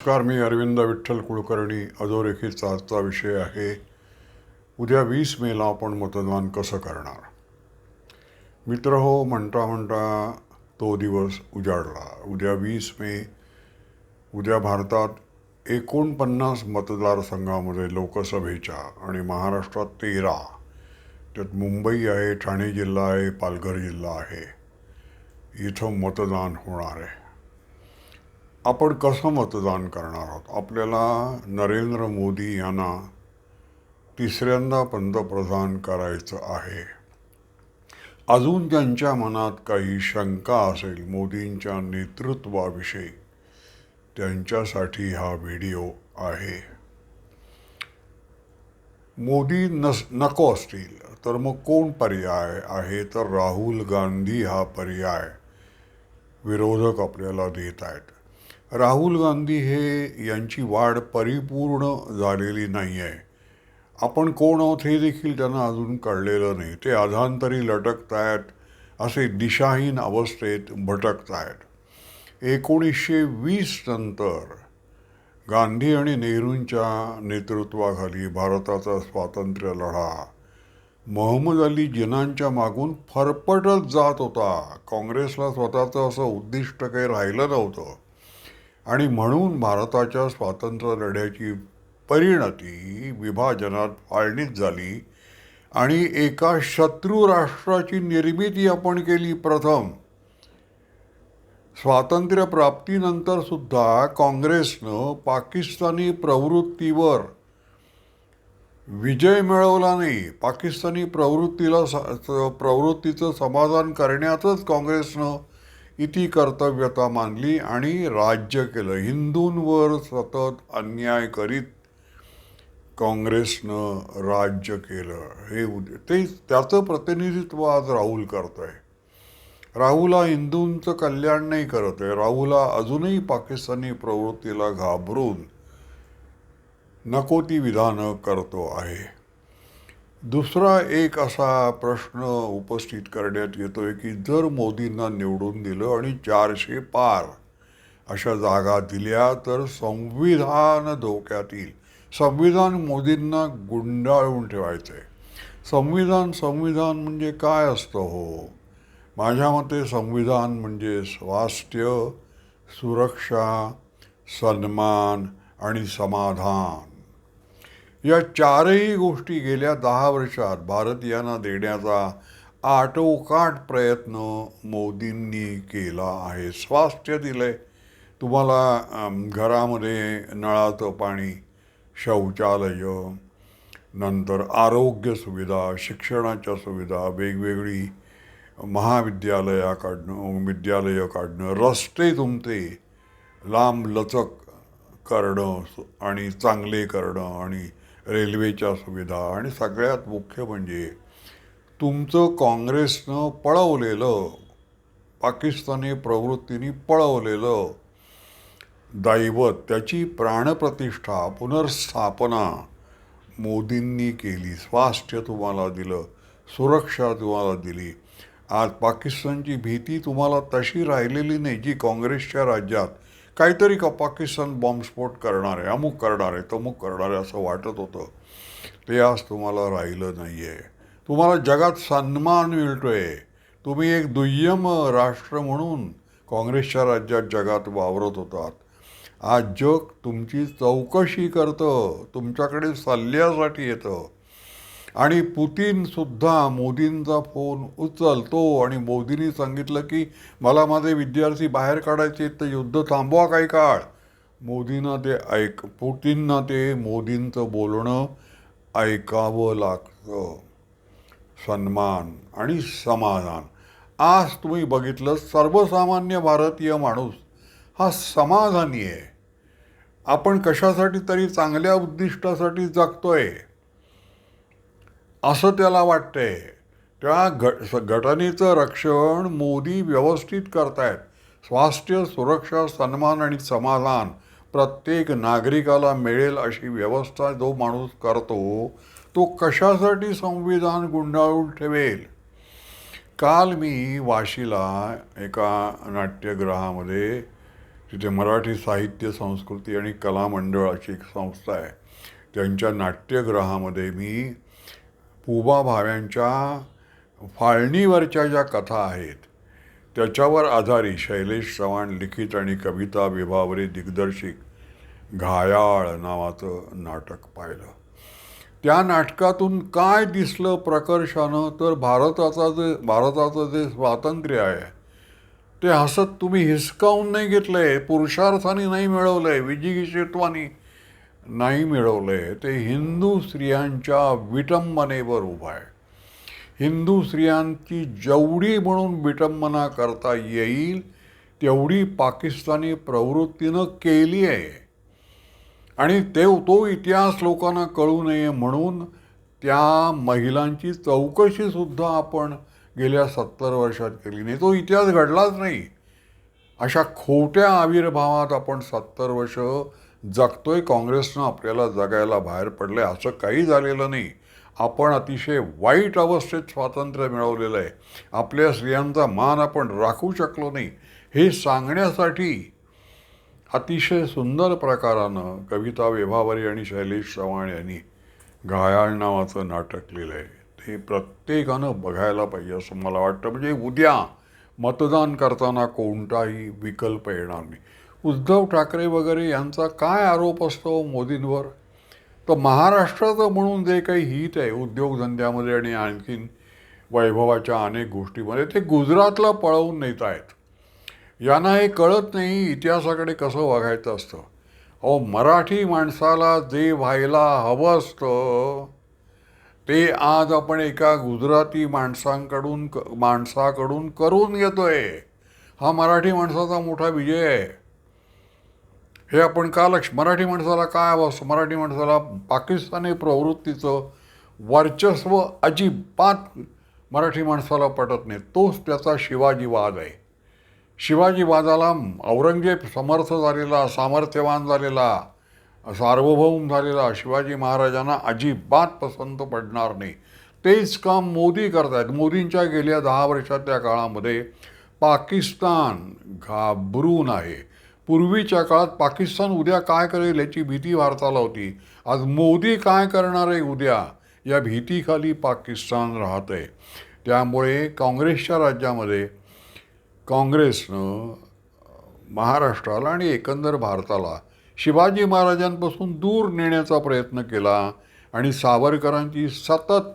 नमस्कार मी अरविंद विठ्ठल कुलकर्णी. अधोरेखीचा आजचा विषय आहे. उद्या वीस मेला आपण मतदान कसं करणार? मित्र हो म्हणता म्हणता तो दिवस उजाडला. उद्या वीस मे. उद्या भारतात एकोणपन्नास मतदारसंघामध्ये लोकसभेच्या आणि महाराष्ट्रात तेरा. त्यात मुंबई आहे ठाणे जिल्हा आहे पालघर जिल्हा आहे. इथं मतदान होणार आहे. आपण कसं मतदान करणार आहोत? आपल्याला नरेंद्र मोदी यांना तिसऱ्यांदा पंतप्रधान करायचं आहे. अजून ज्यांच्या मनात काही शंका असेल मोदींच्या नेतृत्वाविषयी त्यांच्यासाठी हा व्हिडिओ आहे. मोदी नस नको असतील तर मग कोण पर्याय आहे? तर राहुल गांधी हा पर्याय विरोधक आपल्याला देत आहेत. राहुल गांधी हे यांची वाढ परिपूर्ण झालेली नाही आहे आपण कोण आहोत हे देखील त्यांना अजून कळलेलं नाही. ते अधांतरी लटकत आहेत असे दिशाहीन अवस्थेत भटकत आहेत एकोणीसशे वीस नंतर गांधी आणि नेहरूंच्या नेतृत्वाखाली भारताचा स्वातंत्र्य लढा. मोहम्मद अली जिनांच्या मागून फरफटत जात होता. काँग्रेसला स्वतःचं असं उद्दिष्ट काही राहिलं नव्हतं. आणि म्हणून भारताच्या स्वातंत्र्य लढ्याची परिणती विभाजनात फाळणीच झाली आणि एका शत्रू राष्ट्राची निर्मिती आपण केली प्रथम. स्वातंत्र्य प्राप्तीनंतर सुद्धा काँग्रेसनं पाकिस्तानी प्रवृत्तीवर विजय मिळवला नाही. पाकिस्तानी प्रवृत्तीला स- प्रवृत्तीचं समाधान करण्यातच काँग्रेसनं इति कर्तव्यता मानली आणि राज्य केलं. हिंदूंवर सतत अन्याय करीत काँग्रेसनं राज्य केलं. हे ते त्याचं प्रतिनिधित्व आज राहुल करत आहे राहुल हा हिंदूंचं कल्याण नाही करत आहे. राहुल हा अजूनही पाकिस्तानी प्रवृत्तीला घाबरून नको ती विधानं करतो आहे. दुसरा एक असा प्रश्न उपस्थित करण्यात येतो आहे की जर मोदींना निवडून दिलं आणि चारशे पार अशा जागा दिल्या तर संविधान धोक्यात येईल संविधान मोदींना गुंडाळून ठेवायचं आहे संविधान संविधान म्हणजे काय असतं हो? माझ्या मते संविधान म्हणजे स्वास्थ्य सुरक्षा सन्मान आणि समाधान. या चारही गोष्टी गेल्या दहा वर्षात भारतीयांना देण्याचा आटोकाट प्रयत्न मोदींनी केला आहे. स्वास्थ्य दिलंय. तुम्हाला घरामध्ये नळाचं पाणी शौचालय नंतर आरोग्य सुविधा शिक्षणाच्या सुविधा वेगवेगळी महाविद्यालया काढणं विद्यालयं काढणं रस्ते तुमचे लांब लचक करणं आणि चांगले करणं आणि रेल्वेच्या सुविधा आणि सगळ्यात मुख्य म्हणजे तुमचं काँग्रेसनं पळवलेलं पाकिस्तानी प्रवृत्तीने पळवलेलं दैवत त्याची प्राणप्रतिष्ठा पुनर्स्थापना मोदींनी केली. स्वास्थ्य तुम्हाला दिलं सुरक्षा तुम्हाला दिली. आज पाकिस्तानची भीती तुम्हाला तशी राहिलेली नाही जी काँग्रेसच्या राज्यात काहीतरी का पाकिस्तान बॉम्बस्फोट करणार आहे अमुक करणार आहे तमुक करणार आहे असं वाटत होतं. ते आज तुम्हाला राहिलं नाही आहे तुम्हाला जगात सन्मान मिळतोय. तुम्ही एक दुय्यम राष्ट्र म्हणून काँग्रेसच्या राज्यात जगात वावरत होतात. आज जग तुमची चौकशी करतं तुमच्याकडे सल्ल्यासाठी येतं. आणि पुतीनसुद्धा मोदींचा फोन उचलतो. आणि मोदींनी सांगितलं की मला माझे विद्यार्थी बाहेर काढायचे आहेत, तर युद्ध थांबवा काही काळ. मोदींना ते ऐक पुतींना ते मोदींचं बोलणं ऐकावं लागतं. सन्मान आणि समाधान. आज तुम्ही बघितलं सर्वसामान्य भारतीय माणूस हा समाधानी आहे. आपण कशासाठी तरी चांगल्या उद्दिष्टासाठी जगतोय. असं त्याला वाटतंय. त्या घट स- घटनेचं रक्षण मोदी व्यवस्थित करतायत. स्वास्थ्य सुरक्षा सन्मान आणि समाधान प्रत्येक नागरिकाला मिळेल अशी व्यवस्था जो माणूस करतो तो कशासाठी संविधान गुंडाळून ठेवेल? काल मी वाशीला एका नाट्यगृहामध्ये तिथे मराठी साहित्य संस्कृती आणि कला मंडळ अशी एक संस्था आहे. त्यांच्या नाट्यगृहामध्ये मी पुबा भाव्यांच्या फाळणीवरच्या ज्या कथा आहेत त्याच्यावर आधारित शैलेश चव्हाण लिखित आणि कविता विभावरे दिग्दर्शित घायाळ नावाचं नाटक पाहिलं. त्या नाटकातून काय दिसलं प्रकर्षानं? तर भारताचा जे भारताचं जे स्वातंत्र्य आहे ते हसत तुम्ही हिसकावून नाही घेतलंय पुरुषार्थाने नाही मिळवलं आहे विजिगिषत्वाने नाही मिळवलंय ते हिंदू स्त्रियांच्या विटंबनेवर उभं आहे. हिंदू स्त्रियांची जेवढी म्हणून विटंबना करता येईल तेवढी पाकिस्तानी प्रवृत्तीनं केली आहे. आणि ते तो इतिहास लोकांना कळू नये म्हणून त्या महिलांची चौकशीसुद्धा आपण गेल्या सत्तर वर्षात केली नाही. तो इतिहास घडलाच नाही. अशा खोट्या आविर्भावात आपण सत्तर वर्ष जगतोय काँग्रेसनं आपल्याला जगायला बाहेर पडलं आहे असं काही झालेलं नाही. आपण अतिशय वाईट अवस्थेत स्वातंत्र्य मिळवलेलं आहे. आपल्या स्त्रियांचा मान आपण राखू शकलो नाही. हे सांगण्यासाठी अतिशय सुंदर प्रकारानं कविता विभावरी आणि शैलेश चव्हाण यांनी घायाळ नावाचं नाटक लिहिलं आहे ते प्रत्येकानं बघायला पाहिजे असं मला वाटतं. म्हणजे उद्या मतदान करताना कोणताही विकल्प येणार नाही. उद्धव ठाकरे वगैरे यांचा काय आरोप असतो मोदींवर? तर महाराष्ट्राचं म्हणून जे काही हित आहे उद्योगधंद्यामध्ये आणि आणखीन वैभवाच्या अनेक गोष्टीमध्ये ते गुजरातला पळवून नेत आहेत. यांना हे कळत नाही इतिहासाकडे कसं वागायचं असतं. अहो मराठी माणसाला जे व्हायला हवं असतं ते आज आपण एका गुजराती माणसांकडून क माणसाकडून करून घेतोय. हा मराठी माणसाचा मोठा विजय आहे. हे आपण का लक्ष मराठी माणसाला काय हवं असं मराठी माणसाला पाकिस्तानी प्रवृत्तीचं वर्चस्व अजिबात मराठी माणसाला पटत नाही. तोच त्याचा शिवाजीवाद आहे. शिवाजीवादाला औरंगजेब समर्थ झालेला सामर्थ्यवान झालेला सार्वभौम झालेला शिवाजी महाराजांना अजिबात पसंत पडणार नाही. तेच काम मोदी करतायत. मोदींच्या गेल्या दहा वर्षातल्या काळामध्ये पाकिस्तान घाबरून आहे. पूर्वीच्या काळात पाकिस्तान उद्या काय करेल याची भीती भारताला होती. आज मोदी काय करणार आहे उद्या? या भीतीखाली पाकिस्तान राहत आहे त्यामुळे काँग्रेसच्या राज्यामध्ये काँग्रेसनं महाराष्ट्राला आणि एकंदर भारताला शिवाजी महाराजांपासून दूर नेण्याचा प्रयत्न केला आणि सावरकरांची सतत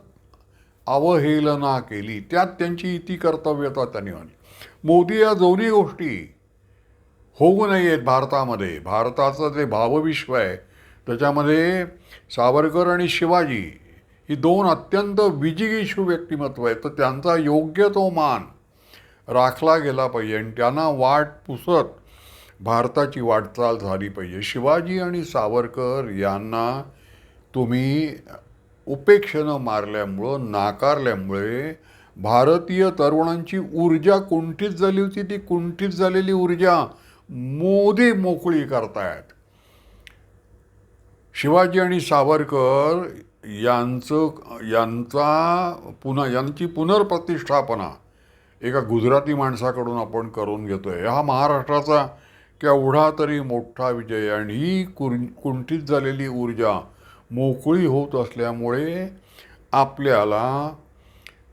अवहेलना केली. त्यात त्यांची इति कर्तव्यता त्यांनी मानली मोदी या दोन्ही गोष्टी होऊ नयेत भारतामध्ये. भारताचं जे भावविश्व आहे त्याच्यामध्ये सावरकर आणि शिवाजी ही दोन अत्यंत विजिगीषू व्यक्तिमत्व आहेत. तर त्यांचा योग्य तो मान राखला गेला पाहिजे आणि त्यांना वाट पुसत भारताची वाटचाल झाली पाहिजे. शिवाजी आणि सावरकर यांना तुम्ही उपेक्षेनं मारल्यामुळं नाकारल्यामुळे भारतीय तरुणांची ऊर्जा कुंठित झाली होती. ती कुंठित झालेली ऊर्जा मोदी मोकळी करतायत. शिवाजी आणि सावरकर यांचं यांचा पुन्हा यांची पुनर्प्रतिष्ठापना एका गुजराती माणसाकडून आपण करून घेतोय. हा महाराष्ट्राचा केवढा तरी मोठा विजय आणि ही कुर कुंठित झालेली ऊर्जा मोकळी होत असल्यामुळे आपल्याला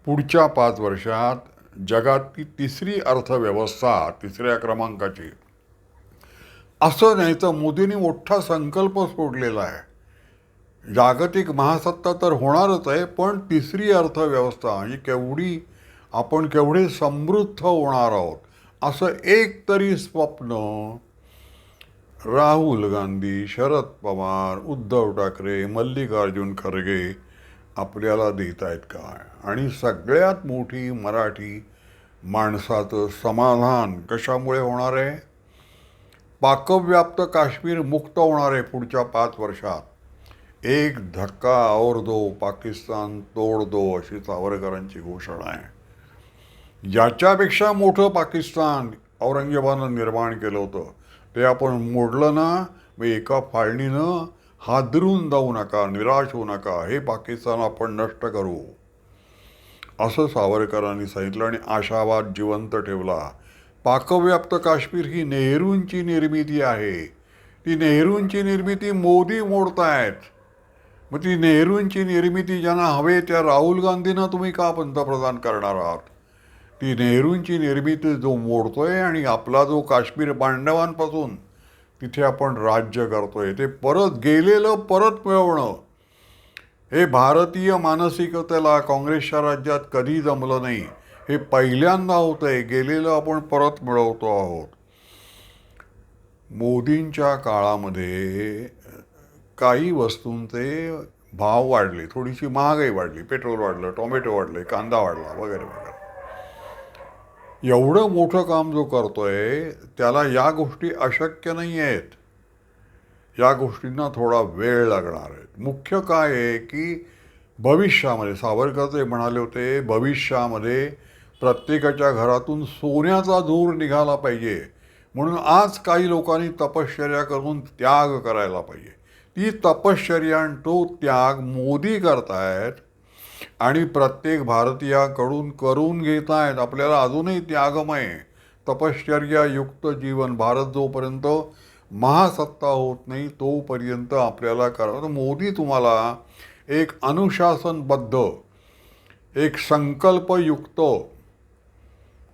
पुढच्या पाच वर्षात जगातली तिसरी अर्थव्यवस्था तिसऱ्या क्रमांकाची असं नाही तर मोदींनी मोठा संकल्प सोडलेला आहे. जागतिक महासत्ता तर होणारच आहे पण तिसरी अर्थव्यवस्था म्हणजे केवढी आपण केवढे समृद्ध होणार आहोत असं एक तरी स्वप्न. राहुल गांधी शरद पवार उद्धव ठाकरे मल्लिकार्जुन खरगे आपल्याला देत आहेत का आणि सगळ्यात मोठी मराठी माणसाचं समाधान कशामुळे होणार आहे? पाकव्याप्त काश्मीर मुक्त होणार आहे पुढच्या पाच वर्षात. एक धक्का और दो पाकिस्तान तोड दो अशी सावरकरांची घोषणा आहे. याच्यापेक्षा मोठं पाकिस्तान औरंगजेबानं निर्माण केलं होतं ते आपण मोडलं ना मग एका फाळणीनं हादरून जाऊ नका निराश होऊ नका हे पाकिस्तान आपण नष्ट करू. असं सावरकरांनी सांगितलं आणि आशावाद जिवंत ठेवला. पाकव्याप्त काश्मीर ही नेहरूंची निर्मिती आहे. ती नेहरूंची निर्मिती मोदी मोडतायत. मग ती नेहरूंची निर्मिती ज्यांना हवे त्या राहुल गांधींना तुम्ही का पंतप्रधान करणार आहात? ती नेहरूंची निर्मिती जो मोडतोय आणि आपला जो काश्मीर पांडवांपासून तिथे आपण राज्य करतोय ते परत गेलेलं परत मिळवणं हे भारतीय मानसिकतेला काँग्रेसच्या राज्यात कधी जमलं नाही. हे पहिल्यांदा होत आहे गेलेलं आपण परत मिळवतो आहोत. मोदींच्या काळामध्ये काही वस्तूंचे भाव वाढले थोडीशी महागाई वाढली पेट्रोल वाढलं टोमॅटो वाढले कांदा वाढला वगैरे वगैरे. एवढं मोठं काम जो करतोय त्याला या गोष्टी अशक्य नाही आहेत या गोष्टींना थोडा वेळ लागणार आहे. मुख्य काय आहे की भविष्यामध्ये सावरकर ते म्हणाले होते भविष्यामध्ये प्रत्येकाच्या घरातून सोन्याचा धूर निघाला पाहिजे. म्हणून आज काही लोकांनी तपश्चर्या करून त्याग करायला पाहिजे. ती तपश्चर्या आणि तो त्याग मोदी करतायत आणि प्रत्येक भारतीयाकडून करून घेत आहेत आपल्याला अजूनही त्यागमय तपश्चर्यायुक्त जीवन भारत जोपर्यंत महासत्ता होत नाही तोपर्यंत आपल्याला करा मोदी तुम्हाला एक अनुशासनबद्ध एक संकल्पयुक्त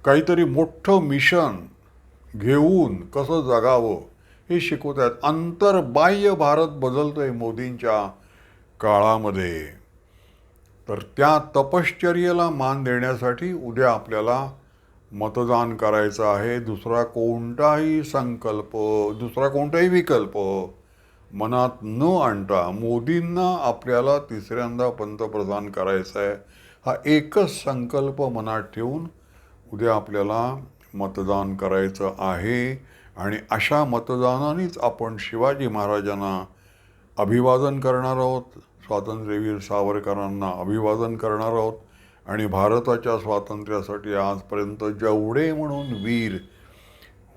काहीतरी मोठं मिशन घेऊन कसं जगावं हे शिकवत आहेत अंतर्बाह्य भारत बदलतोय मोदींच्या काळामध्ये. तर त्या तपश्चर्येला मान देण्यासाठी उद्या आपल्याला मतदान करायचं आहे. दुसरा कोणताही संकल्प दुसरा कोणताही विकल्प मनात न आणता मोदींना आपल्याला तिसऱ्यांदा पंतप्रधान करायचं आहे हा एकच संकल्प मनात ठेवून उद्या आपल्याला मतदान करायचं आहे आणि अशा मतदानानेच आपण शिवाजी महाराजांना अभिवादन करणार आहोत स्वातंत्र्यवीर सावरकरांना अभिवादन करणार आहोत आणि भारताच्या स्वातंत्र्यासाठी आजपर्यंत जेवढे म्हणून वीर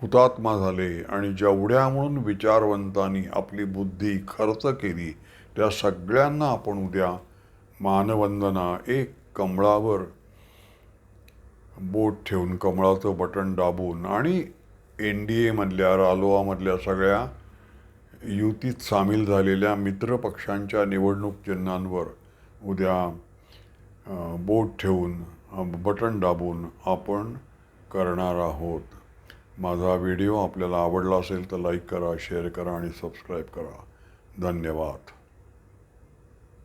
हुतात्मा झाले आणि जेवढ्या म्हणून विचारवंतांनी आपली बुद्धी खर्च केली त्या सगळ्यांना आपण उद्या मानवंदना एक कमळावर बोट ठेवून कमळाचं बटन दाबून आणि एन डी एमधल्या रालोआमधल्या सगळ्या युतीत सामील झालेल्या मित्रपक्षांच्या निवडणूक चिन्हांवर उद्या बोट ठेवून बटन दाबून आपण करणार आहोत. माझा व्हिडिओ आपल्याला आवडला असेल तर लाईक करा शेअर करा आणि सबस्क्राईब करा. धन्यवाद.